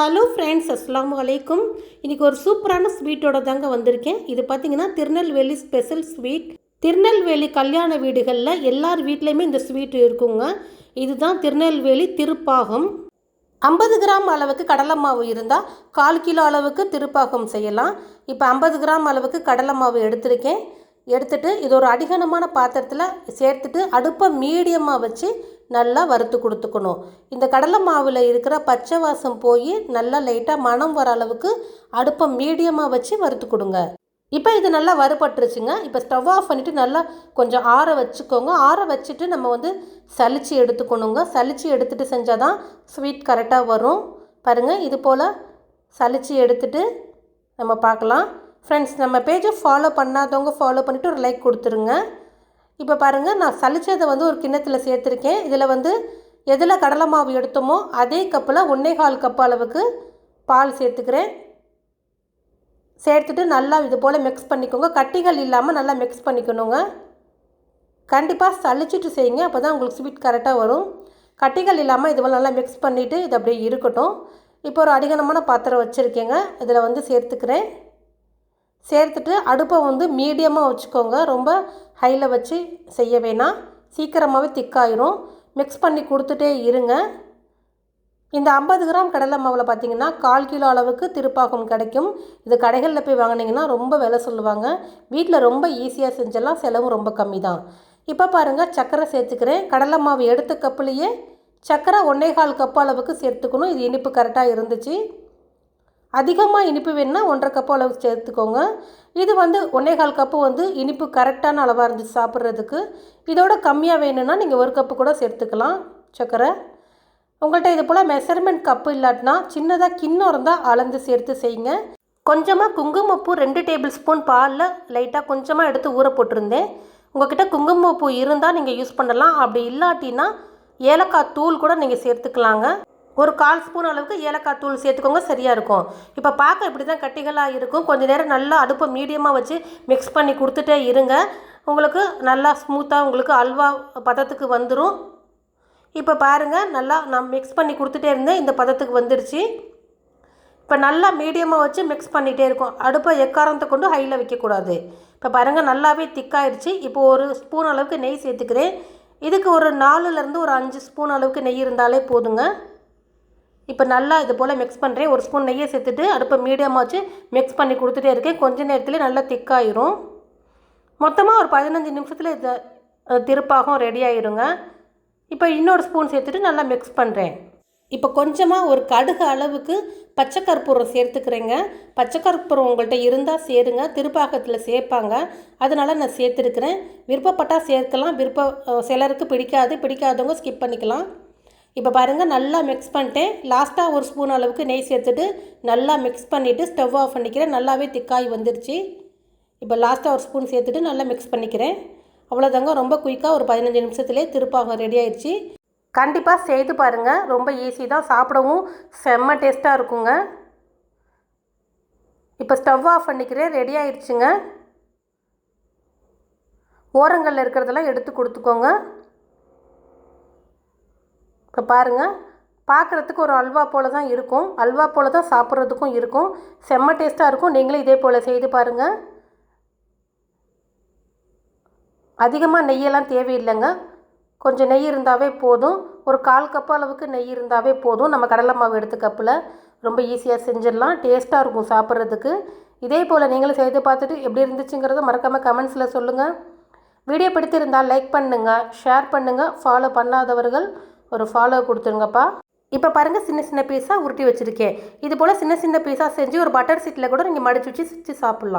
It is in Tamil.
ஹலோ ஃப்ரெண்ட்ஸ் அஸ்லாம் வலைக்கும் இன்றைக்கி ஒரு சூப்பரான ஸ்வீட்டோட தாங்க வந்திருக்கேன். இது பார்த்தீங்கன்னா திருநெல்வேலி ஸ்பெஷல் ஸ்வீட் திருநெல்வேலி கல்யாண வீடுகளில் எல்லார் வீட்லேயுமே இந்த ஸ்வீட் இருக்குங்க. இதுதான் திருநெல்வேலி திருப்பாகம். ஐம்பது கிராம் அளவுக்கு கடலை மாவு இருந்தால் கால் கிலோ அளவுக்கு திருப்பாகம் செய்யலாம். இப்போ ஐம்பது கிராம் அளவுக்கு கடலை மாவு எடுத்திருக்கேன். எடுத்துட்டு இது ஒரு அடிகனமான பாத்திரத்தில் சேர்த்துட்டு அடுப்பை மீடியமாக வச்சு நல்லா வறுத்து கொடுத்துக்கணும். இந்த கடலை மாவில் இருக்கிற பச்சை வாசம் போய் நல்லா லைட்டாக மணம் வர அளவுக்கு அடுப்பை மீடியமாக வச்சு வறுத்து கொடுங்க. இப்போ இது நல்லா வறுபட்டுருச்சுங்க. இப்போ ஸ்டவ் ஆஃப் பண்ணிவிட்டு நல்லா கொஞ்சம் ஆற வச்சுக்கோங்க. ஆற வச்சுட்டு நம்ம வந்து சளிச்சு எடுத்துக்கணுங்க. சளிச்சு எடுத்துகிட்டு செஞ்சால் தான் ஸ்வீட் கரெக்டாக வரும். பாருங்கள் இது போல் சளிச்சு எடுத்துட்டு நம்ம பார்க்கலாம். ஃப்ரெண்ட்ஸ் நம்ம பேஜை ஃபாலோ பண்ணாதவங்க ஃபாலோ பண்ணிவிட்டு ஒரு லைக் கொடுத்துருங்க. இப்போ பாருங்கள் நான் சளிச்சதை வந்து ஒரு கிண்ணத்தில் சேர்த்துருக்கேன். இதில் வந்து எதில் கடலை மாவு எடுத்தோமோ அதே கப்பில் ஒன்றே கால் கப் அளவுக்கு பால் சேர்த்துக்கிறேன். சேர்த்துட்டு நல்லா இது போல் மிக்ஸ் பண்ணிக்கோங்க. கட்டிகள் இல்லாமல் நல்லா மிக்ஸ் பண்ணிக்கணுங்க. கண்டிப்பாக சளிச்சிட்டு செய்யுங்க அப்போ தான் உங்களுக்கு ஸ்வீட் கரெக்டாக வரும். கட்டிகள் இல்லாமல் இது போல் நல்லா மிக்ஸ் பண்ணிவிட்டு இது அப்படியே இருக்கட்டும். இப்போ ஒரு அடிகனமான பாத்திரம் வச்சுருக்கேங்க. இதில் வந்து சேர்த்துக்கிறேன். சேர்த்துட்டு அடுப்பை வந்து மீடியமாக வச்சுக்கோங்க. ரொம்ப ஹையில் வச்சு செய்ய வேணாம். சீக்கிரமாகவே திக்காயிரும் மிக்ஸ் பண்ணி கொடுத்துட்டே இருங்க. இந்த ஐம்பது கிராம் கடலை மாவில் பார்த்தீங்கன்னா கால் கிலோ அளவுக்கு திருப்பாகம் கிடைக்கும். இது கடைகளில் போய் வாங்கினீங்கன்னா ரொம்ப விலை சொல்லுவாங்க. வீட்டில் ரொம்ப ஈஸியாக செஞ்சலாம் செலவும் ரொம்ப கம்மி தான் இப்போ பாருங்கள் சர்க்கரை சேர்த்துக்கிறேன். கடலை மாவு எடுத்த கப்புலேயே சர்க்கரை ஒன்றே கால் கப் அளவுக்கு சேர்த்துக்கணும். இது இனிப்பு கரெக்டாக இருந்துச்சு. அதிகமாக இனிப்பு வேணுன்னா ஒன்றரை கப்பு அளவுக்கு சேர்த்துக்கோங்க. இது வந்து ஒன்றே கால் கப்பு வந்து இனிப்பு கரெக்டான அளவாக இருந்துச்சு சாப்பிட்றதுக்கு. இதோட கம்மியாக வேணும்னா நீங்கள் ஒரு கப்பு கூட சேர்த்துக்கலாம். சர்க்கரை உங்கள்கிட்ட இது போல் மெஷர்மெண்ட் கப்பு இல்லாட்டினா சின்னதாக கிண்ணம் இருந்தால் அளந்து சேர்த்து செய்யுங்க. கொஞ்சமாக குங்குமப்பூ ரெண்டு டேபிள் ஸ்பூன் பாலில் லைட்டாக கொஞ்சமாக எடுத்து ஊற போட்டிருந்தேன். உங்கள்கிட்ட குங்குமப்பூ இருந்தால் நீங்கள் யூஸ் பண்ணலாம். அப்படி இல்லாட்டினா ஏலக்காய் தூள் கூட நீங்கள் சேர்த்துக்கலாங்க. ஒரு கால் ஸ்பூன் அளவுக்கு ஏலக்காய் தூள் சேர்த்துக்கோங்க சரியாக இருக்கும். இப்போ பார்க்க இப்படி தான் கட்டிகளாக இருக்கும். கொஞ்சம் நேரம் நல்லா அடுப்பை மீடியமாக வச்சு மிக்ஸ் பண்ணி கொடுத்துட்டே இருங்க. உங்களுக்கு நல்லா ஸ்மூத்தாக உங்களுக்கு அல்வா பதத்துக்கு வந்துடும் இப்போ பாருங்கள் நல்லா நான் மிக்ஸ் பண்ணி கொடுத்துட்டே இருந்தேன். இந்த பதத்துக்கு வந்துடுச்சு இப்போ நல்லா மீடியமாக வச்சு மிக்ஸ் பண்ணிகிட்டே இருக்கும். அடுப்பை எக்காரத்தை கொண்டு ஹையில் வைக்கக்கூடாது. இப்போ பாருங்கள் நல்லாவே திக்காயிடுச்சு இப்போ ஒரு ஸ்பூன் அளவுக்கு நெய் சேர்த்துக்கிறேன். இதுக்கு ஒரு நாலுலேருந்து ஒரு அஞ்சு ஸ்பூன் அளவுக்கு நெய் இருந்தாலே போதுங்க. இப்போ நல்லா இது போல் மிக்ஸ் பண்ணுறேன். ஒரு ஸ்பூன் நெய்யை சேர்த்துட்டு அடுப்பை மீடியமாக வச்சு மிக்ஸ் பண்ணி கொடுத்துட்டே இருக்கேன். கொஞ்ச நேரத்தில் நல்லா திக்காயிரும். மொத்தமாக ஒரு பதினஞ்சு நிமிஷத்தில் இது திருப்பாகம் ரெடி ஆயிருங்க. இப்போ இன்னொரு ஸ்பூன் சேர்த்துட்டு நல்லா மிக்ஸ் பண்ணுறேன். இப்போ கொஞ்சமாக ஒரு கடுகு அளவுக்கு பச்சை கற்பூரம் சேர்த்துக்கிறேங்க. பச்சை கற்பூரம் உங்கள்கிட்ட இருந்தால் சேருங்க. திருப்பாக்கத்தில் சேர்ப்பாங்க. அதனால் நான் சேர்த்துருக்குறேன். விருப்பப்பட்டால் சேர்க்கலாம். விருப்ப சிலருக்கு பிடிக்காது. பிடிக்காதவங்க ஸ்கிப் பண்ணிக்கலாம். இப்போ பாருங்கள் நல்லா மிக்ஸ் பண்ணிட்டேன். லாஸ்ட்டாக ஒரு ஸ்பூன் அளவுக்கு நெய் சேர்த்துட்டு நல்லா மிக்ஸ் பண்ணிவிட்டு ஸ்டவ் ஆஃப் பண்ணிக்கிறேன். நல்லாவே திக்காய் வந்துருச்சு. இப்போ லாஸ்ட்டாக ஒரு ஸ்பூன் சேர்த்துட்டு நல்லா மிக்ஸ் பண்ணிக்கிறேன். அவ்வளோதாங்க ரொம்ப குயிக்காக ஒரு பதினஞ்சு நிமிஷத்துலேயே திருப்பாங்க ரெடி ஆயிடுச்சு கண்டிப்பாக செய்து பாருங்கள் ரொம்ப ஈஸி தான். சாப்பிடவும் செம்ம டேஸ்ட்டாக இருக்குங்க. இப்போ ஸ்டவ் ஆஃப் பண்ணிக்கிறேன். ரெடி ஆயிடுச்சுங்க ஓரங்களில் இருக்கிறதெல்லாம் எடுத்து கொடுத்துக்கோங்க. இப்போ பாருங்கள் பார்க்குறதுக்கு ஒரு அல்வா போல் தான் இருக்கும். அல்வா போல் தான் சாப்பிட்றதுக்கும் இருக்கும். செம்ம டேஸ்ட்டாக இருக்கும். நீங்களும் இதே போல் செய்து பாருங்கள் அதிகமாக நெய்யெல்லாம் தேவையில்லைங்க. கொஞ்சம் நெய் இருந்தாவே போதும். ஒரு கால் கப் அளவுக்கு நெய் இருந்தாவே போதும். நம்ம கடலை மாவு எடுத்து கப்பில் ரொம்ப ஈஸியாக செஞ்சிடலாம். டேஸ்ட்டாக இருக்கும் சாப்பிட்றதுக்கு. இதே போல் நீங்களும் செய்து பார்த்துட்டு எப்படி இருந்துச்சுங்கிறத மறக்காமல் கமெண்ட்ஸில் சொல்லுங்கள் வீடியோ பிடித்திருந்தால் லைக் பண்ணுங்கள் ஷேர் பண்ணுங்கள் ஃபாலோ பண்ணாதவர்கள் ஒரு ஃபாலோ கொடுத்துருங்கப்பா. இப்போ பாருங்கள் சின்ன சின்ன பீஸாக உருட்டி வச்சுருக்கேன். இது போல் சின்ன சின்ன பீஸாக செஞ்சு ஒரு பட்டர் சீட்டில் கூட நீங்கள் மடிச்சு வச்சு சாப்பிட்லாம்.